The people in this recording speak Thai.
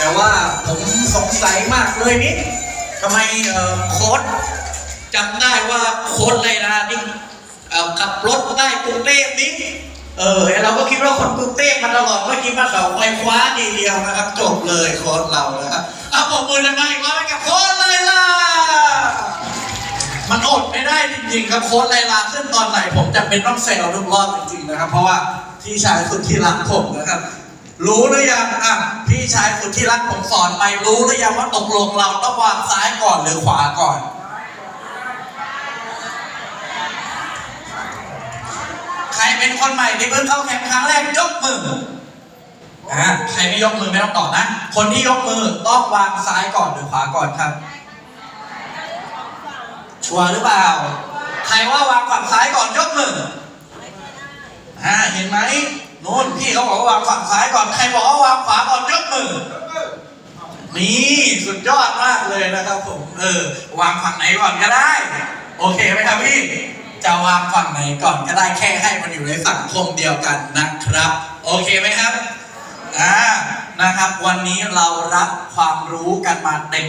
แต่ว่าผมสงสัยมากเลยนี่ทำไมโค้ดจำได้ว่าโค้ดไรนะนี่ขับรถได้กรุงเทพนี่เออเราก็คิดว่าคนกรุงเทพมาตลอดเมื่อกี้มาเสาไฟฟ้าดีเดียวนะครับ จบเลยโค้ดเรานะครับเอาผมมือดังๆอีกรอบกับโค้ดเลยล่ะมันอดไม่ได้จริงๆครับโค้ดไลลาขึ้นตอนไหนผมจะเป็นต้องเซลทุกรอบจริงๆนะครับ เพราะว่าพี่ชายสุดที่รักผมนะครับ รู้หรือยังอะ ที่รักผมสอนไปรู้หรือยังว่าตกลงเราต้องวางซ้ายก่อนหรือขวาก่อน ใครเป็นคนใหม่ที่เพิ่งเข้าแคมป์ครั้งแรกยกมืออะใครไม่ยกมือไม่ต้องตอบนะ คนที่ยกมือต้องวางซ้ายก่อนหรือขวาก่อนครับ ชัวร์หรือเปล่า ใครว่าวางฝั่งซ้ายก่อนยกมืออ่าเห็นไหมนู่นพี่เขาบอกว่าวางฝั่งซ้ายก่อน ใครบอกว่าวางขวาก่อนย มือ นี่สุดยอดมากเลยนะครับผม เออ วางฝั่งไหนก่อนก็ได้ โอเคไหมครับพี่ จะวางฝั่งไหนก่อนก็ได้แค่ให้มันอยู่ในสังคมเดียวกันนะครับ โอเคไหมครับ อ่า นะครับ วันนี้เรารับความรู้กันมาเต็ม